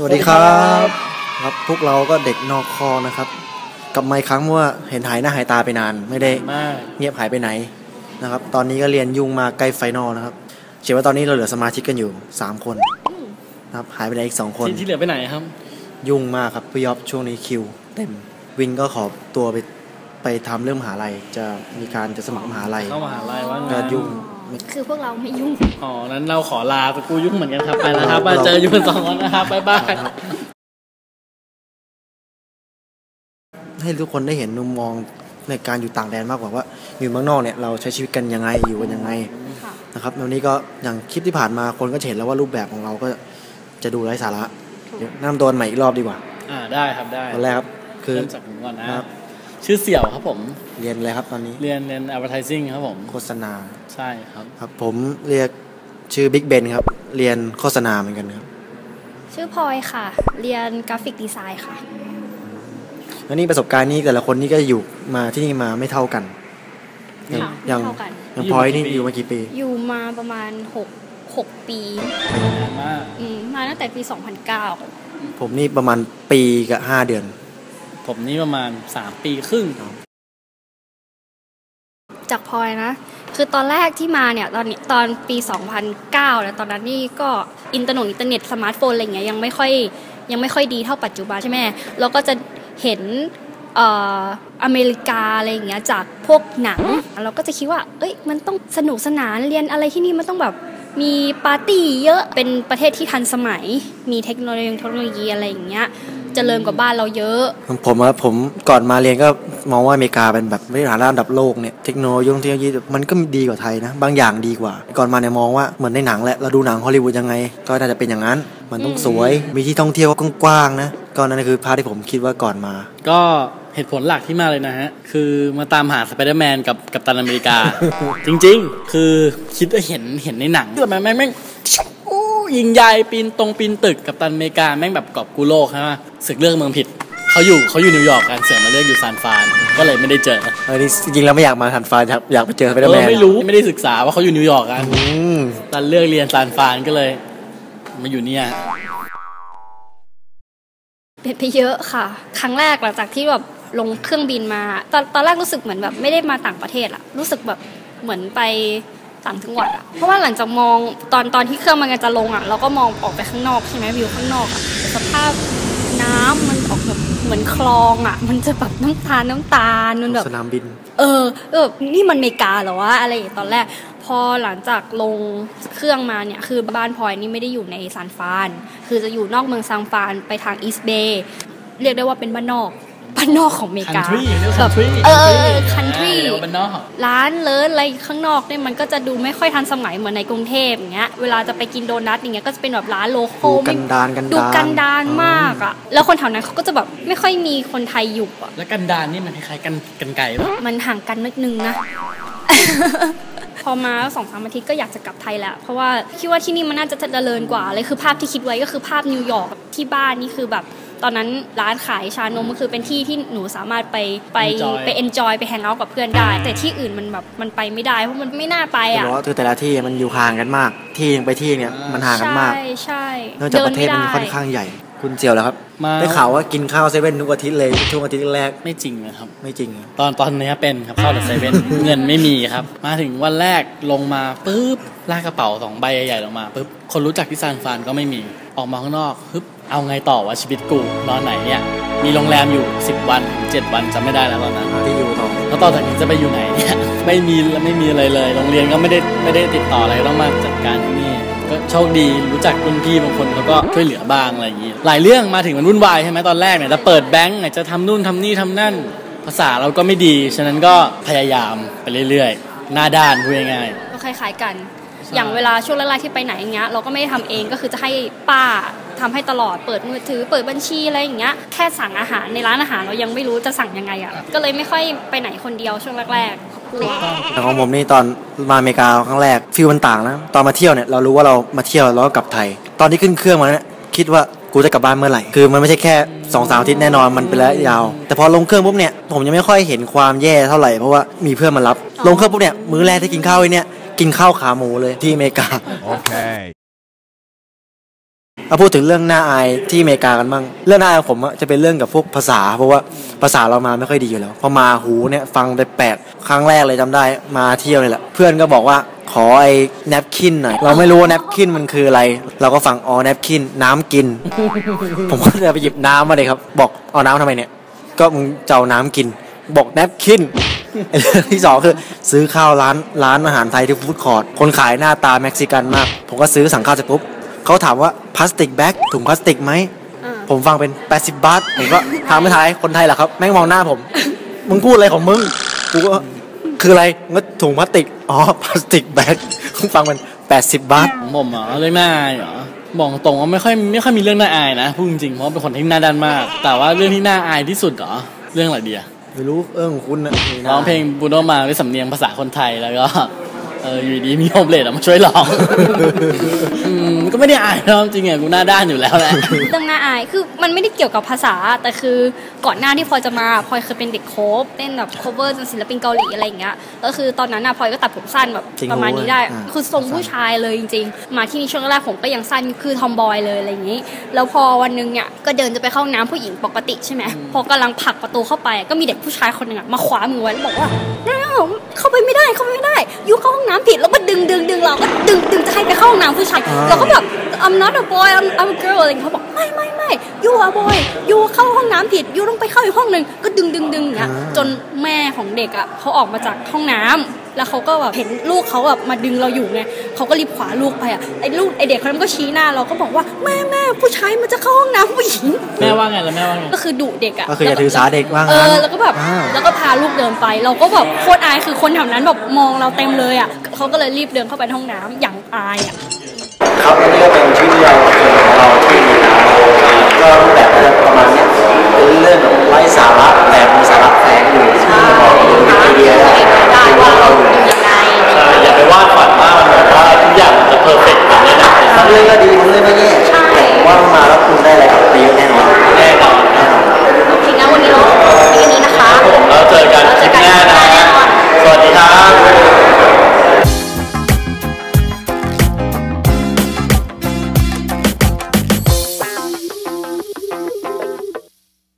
สวัสดีครับครับพวกเราก็เด็กนอกคอนะครับกลับมาอีกครั้งเพราะว่าเห็นหายหน้าหายตาไปนาน ไม่ได้มากเงียบหายไปไหนนะครับ ตอนนี้ก็เรียนยุ่งมาใกล้ไฟนอลนะครับเชื่อว่าตอนนี้เราเหลือสมาชิกกันอยู่3คนนะครับหายไปไหนอีก2คนที่ที่เหลือไปไหนครับ ยุ่งมากครับพี่ยอบช่วงนี้คิว เต็มวินก็ขอตัวไปไปทำเรื่องมหาลัยจะมีการจะสมัครมหาลัยเข้ามหาลัยว่าก็งั้นยุ่ง คือพวกเราไม่ยุ่ง อ๋อ นั้นเราขอลาไปกูยุ่งเหมือนกันครับ ไปแล้วครับมาเจออยู่เป็นสองคนนะครับบ๊ายบาย ให้ทุกคนได้เห็นมุมมองในการอยู่ต่างแดนมากกว่าว่า อยู่เมืองนอกเนี่ยเราใช้ชีวิตกันยังไงอยู่กันยังไงค่ะนะครับวันนี้ก็อย่างคลิปที่ผ่านมาคนก็จะเห็นแล้วว่ารูปแบบของเราก็จะดูไร้สาระเดี๋ยวแนะนำตัวใหม่อีกรอบดีกว่า อ่าได้ครับได้ตอนแรกครับ คือเริ่มจากผมก่อนนะครับ ชื่อเสี่ยวครับผม เรียนอะไรครับตอนนี้ เรียนเรียน advertising ครับผม โฆษณา ใช่ครับ ครับผมเรียกชื่อบิ๊กเบนครับ เรียนโฆษณาเหมือนกันครับ ชื่อพลอยค่ะ เรียนกราฟิกดีไซน์ค่ะ แล้วนี่ประสบการณ์นี่แต่ละคนนี่ก็อยู่มาที่นี่มาไม่เท่ากัน อย่างค่ะอย่างไม่เท่ากัน อย่างพลอยนี่อยู่มากี่ปี อยู่มาประมาณ6 6ปีนานมากอืมมาตั้งแต่ปี 2009 ผมนี่ประมาณปีกับห้าเดือน ผมนี่ประมาณสามปีครึ่งจากพลอยนะ คือตอนแรกที่มาเนี่ยตอนนี้ตอนปี 2009 แล้วตอนนั้นนี่ก็อินเทอร์เน็ตอินเทอร์เน็ตสมาร์ทโฟนอะไรเงี้ยยังไม่ค่อยยังไม่ค่อยดีเท่าปัจจุบันใช่ไหมเราก็จะเห็นเอ่ออเมริกาอะไรอย่างเงี้ยจากพวกหนัง เราก็จะคิดว่า เอ้ยมันต้องสนุกสนานเรียนอะไรที่นี่มันต้องแบบมีปาร์ตี้เยอะเป็นประเทศที่ทันสมัย มีเทคโนโลยีเทคโนโลยีอะไรอย่างเงี้ย เจริญกว่าบ้านเราเยอะ ผมว่าผมก่อนมาเรียนก็มองว่าอเมริกาเป็นแบบมาตรฐานระดับโลกเนี่ยเทคโนโลยีเทคโนโลยีมันก็ดีกว่าไทยนะ บางอย่างดีกว่า ก่อนมาเนี่ยมองว่าเหมือนในหนังแหละเราดูหนังฮอลลีวูดยังไง ก็น่าจะเป็นอย่างนั้น มันต้องอืมสวยมีที่ท่องเที่ยวกว้างๆนะก็นั่นคือพาร์ทที่ผมคิดว่าก่อนมา ก็เหตุผลหลักที่มาเลยนะฮะ คือมาตามหาสไปเดอร์แมนกับกับตันอเมริกา จริง ๆ คือคิดว่าเห็นเห็นในหนังแต่แม่งแม่งแม่งอู้ ยิงใหญ่ปีนตรงปีนตึกกับตันอเมริกาแม่งแบบกอบกูโลกใช่ไหมศึกเลือกเมืองผิดเขาอยู่เขาอยู่นิวยอร์กกันเสือมาเลือกอยู่ซานฟรานก็เลยไม่ได้เจอเออนี่จริงๆแล้วไม่อยากมาทันฟ้าครับอยากไปเจอสไปเดอร์เอแมอนไม่รู้ไม่ได้ศึกษาว่าเขาอยู่นิวยอร์กกันอืมตันเลือกเรียนซานฟรานก็เลยมาอยู่เนี่ย เปลี่ยนไปเยอะค่ะ ครั้งแรกหลังจากที่แบบลงเครื่องบินมา ตอนตอนแรกรู้สึกเหมือนแบบไม่ได้มาต่างประเทศอะรู้สึกแบบเหมือนไป ต่างจังหวัดอะเพราะว่าหลังจากมองตอนตอนที่เครื่องมันกำลังจะลงอะเราก็มองออกไปข้างนอกใช่ไหมวิวข้างนอกอะสภาพน้ำมันออกแบบเหมือนคลองอะมันจะแบบน้ำตาลน้ำตาลมันแบบสนามบิน เออเออนี่มันอเมริกาเหรอวะอะไรอย่างเงี้ยตอนแรก พอหลังจากลงเครื่องมาเนี่ย คือบ้านพลอยนี่ไม่ได้อยู่ในซานฟราน คือจะอยู่นอกเมืองซานฟรานไปทางอีสเบย์เรียกได้ว่าเป็นบ้านนอก บ้านนอกของอเมริกา country เรียกแบบ country เออคันทรีเรียกว่าบ้านนอกร้านเลิศอะไรข้างนอกเนี่ยมันก็จะดูไม่ค่อยทันสมัยเหมือนในกรุงเทพอย่างเงี้ยเวลาจะไปกินโดนัทอย่างเงี้ยก็จะเป็นแบบร้านโลโก้ดูกันดารกันดารดูกันดารมากอะแล้วคนแถวนั้นเขาก็จะแบบไม่ค่อยมีคนไทยอยู่อะแล้วกันดานนี่มันคล้ายๆกันกันไก่ปะมันห่างกันนิดนึงนะพอมาสองสามอาทิตย์ก็อยากจะกลับไทยแล้วเพราะว่าคิดว่าที่นี่มันน่าจะเจริญกว่าเลยคือภาพที่คิดไว้ก็คือภาพนิวยอร์กที่บ้านนี่คือแบบ ตอนนั้นร้านขายชานมก็คือเป็นที่ที่หนูสามารถไปไปไปเอนจอยไปแฮงเอาท์กับเพื่อนได้ แต่ที่อื่นมันแบบมันไปไม่ได้เพราะมันไม่น่าไปผมอะบอกว่าคือแต่ละที่มันอยู่ห่างกันมาก ที่หนึงไปที่เนี่ยมันห่างกันมาก ใช่ใช่เนื่องจากประเทศมันค่อนข้างใหญ่ คุณเจียวแล้วครับ มาได้ข่าวว่ากินข้าวเซเว่นทุกอาทิตย์เลยช่วงอาทิตย์แรกไม่จริงนะครับ ไม่จริงอะตอนตอนนี้เป็นครับเข้าแต่เซเว่น เงินไม่มีครับ มาถึงวันแรกลงมาปุ๊บลากกระเป๋าสองใบใหญ่ๆลงมาปุ๊บคนรู้จักที่ซานฟรานก็ไม่มีออกมาข้างนอกปึ๊บ เอาไงต่อวะชีวิตกูนอนไหนเนี่ยมีโรงแรมอยู่ 10 วัน7วันจำไม่ได้แล้วตอนนั้นหาที่อยู่ต่อแล้วตอนจากนี้จะไปอยู่ไหนเนี่ยไม่มีไม่มีอะไรเลย โรงเรียนก็ไม่ได้ไม่ได้ติดต่ออะไรต้องมาจัดการที่นี่ก็โชคดีรู้จักรุ่นพี่บางคนเขาก็ช่วยเหลือบ้างอะไรอย่างนี้ หลายเรื่องมาถึงมันวุ่นวายใช่ไหมตอนแรกเนี่ยจะเปิดแบงก์จะทำนู่นทำนี่ทำนั่น ภาษาเราก็ไม่ดี ฉะนั้นก็พยายามไปเรื่อยๆ หน้าด้านพูดง่ายก็คล้ายๆกันใช่อย่างเวลาช่วงแรกๆที่ไปไหนอย่างเงี้ยเราก็ไม่ได้ทำเองก็คือจะให้ป้า ทำให้ตลอดเปิดมือถือ เปิดบัญชีอะไรอย่างเงี้ยแค่สั่งอาหารในร้านอาหารเรายังไม่รู้จะสั่งยังไงอะก็เลยไม่ค่อยไปไหนคนเดียวช่วงแรกๆกลัวแต่ของผมนี่ตอนมาอเมริกาครั้งแรกฟิลมันต่างนะตอนมาเที่ยวเนี่ยเรารู้ว่าเรามาเที่ยวแล้วก็กลับไทย ตอนที่ขึ้นเครื่องมาเนี่ยคิดว่ากูจะกลับบ้านเมื่อไหร่ คือมันไม่ใช่แค่สองสามอาทิตย์แน่นอนมันเป็นระยะยาว แต่พอลงเครื่องปุ๊บเนี่ยผมยังไม่ค่อยเห็นความแย่เท่าไหร่เพราะว่ามีเพื่อนมารับอ๋อลงเครื่องปุ๊บเนี่ยมื้อแรกที่กินข้าวไอ้เนี่ยกินข้าวขาหมูเลยที่อเมริกา Okay. มาพูดถึงเรื่องหน้าอายที่อเมริกากันบ้าง เรื่องหน้าอายของผมอะจะเป็นเรื่องกับพวกภาษา เพราะว่าภาษาเรามาไม่ค่อยดีอยู่แล้ว พอมาหูเนี่ยฟังไปแปลกครั้งแรกเลยจำได้ มาเที่ยวเลยแหละ เพื่อนก็บอกว่าขอไอ้แนปคินหน่อย เราไม่รู้ว่าแนปคินมันคืออะไร เราก็ฟังอ๋อแนปคินน้ำกิน ผมก็เลยไปหยิบน้ำมาเลยครับ บอกเอาน้ำทำไมเนี่ย ก็มึงเจะเอาน้ำกิน บอกแนปคินเรื่องที่สองคือซื้อข้าวร้านร้านอาหารไทยที่ฟู้ดคอร์ทคนขายหน้าตาเม็กซิกันมาก ผมก็ซื้อสั่งข้าวเสร็จปุ๊บเขาถามว่า พลาสติกแบ็กถุงพลาสติกไหมอ่าผมฟังเป็น 80 บาท ผมก็ถามไม่ทายคนไทยเหรอครับ แม่งมองหน้าผม มึงพูดอะไรของมึง กูก็คืออะไรงั้นถุงพลาสติก อ๋อ พลาสติกแบ็กฟังเป็น80 บาทของผมเหรอเรื่องหน้าอายเหรอบอกตรงว่าไม่ค่อยไม่ค่อยมีเรื่องน่าอายนะพูดจริงๆเพราะว่าเป็นคนที่หน้าด้านมาก แต่ว่าเรื่องที่น่าอายที่สุดเหรอเรื่องอะไรดีอะไม่รู้เออของคุณนะร้องเพลงบูโนมาด้วยสำเนียงภาษาคนไทยแล้วก็ เอออยู่ดีมีโฮมเลดออกมาช่วยร้องอืมก็ไม่ได้อายนะจริงๆอะกูหน้าด้านอยู่แล้วแหละเรื่องน่าอายคือมันไม่ได้เกี่ยวกับภาษาแต่คือก่อนหน้าที่พลอยจะมาพลอยเคยเป็นเด็กโคฟเต้นแบบ cover ศิลปินเกาหลีอะไรอย่างเงี้ยแล้วคือตอนนั้นอะพลอยก็ตัดผมสั้นแบบจริงประมาณนี้ได้อ่าคือทรงผู้ชายเลยจริง ๆ มาที่นี่ช่วงแรกผมก็ยังสั้นคือทอมบอยเลยอะไรอย่างงี้ แล้วพอวันหนึงเนี่ยก็เดินจะไปเข้าห้องน้ำผู้หญิงปกติใช่ไหมพอกำลังผลักประตูเข้าไปก็มีเด็กผู้ชายคนหนึ่งอะมาคว้ามือไว้แล้วบอกว่าน้า เข้าไปไม่ได้เข้าไปไม่ได้ยูเข้าห้องน้ำผิดแล้วก็ดึงดึงดึงเราก็ดึงดึงจะให้ไปเข้าห้องน้ำผู้ชายเราก็แบบ I'm not a boy I'm I'm a girl อะไรอย่างเงี้ยเขาบอกไม่ไม่ไม่ยูอะบอยยูเข้าห้องน้ำผิดยูต้องไปเข้าอีกห้องหนึ่งก็ดึงดึงดึงอย่างเงี้ยอ่าจนแม่ของเด็กอะเขาออกมาจากห้องน้ำแล้วเขาก็แบบเห็นลูกเขาแบบมาดึงเราอยู่ไงเขาก็รีบขวาลูกไปอะไอ้ลูกไอ้เด็กคนนั้นก็ชี้หน้าเราก็บอกว่าแม่แม่ผู้ชายมันจะเข้าห้องน้ำผู้หญิงแม่ว่าไงแล้วแม่ว่าไงก็คือดุเด็กอะก็คืออย่าถือสาเด็กว่างั้นเออแล้วก็แบบอ้าวแล้วก็พาลูกเดินไป เราก็แบบโคตรอายคือคนแถวนั้นแบบมองเราเต็มเลยอะเขาก็เลยรีบเดินเข้าไปห้องน้ำอย่างอายอะครับนี่ก็เป็นชื่อยเราของเราที่มีการก็รูปแบบประมาณนี้เเรื่องของไร้สาระ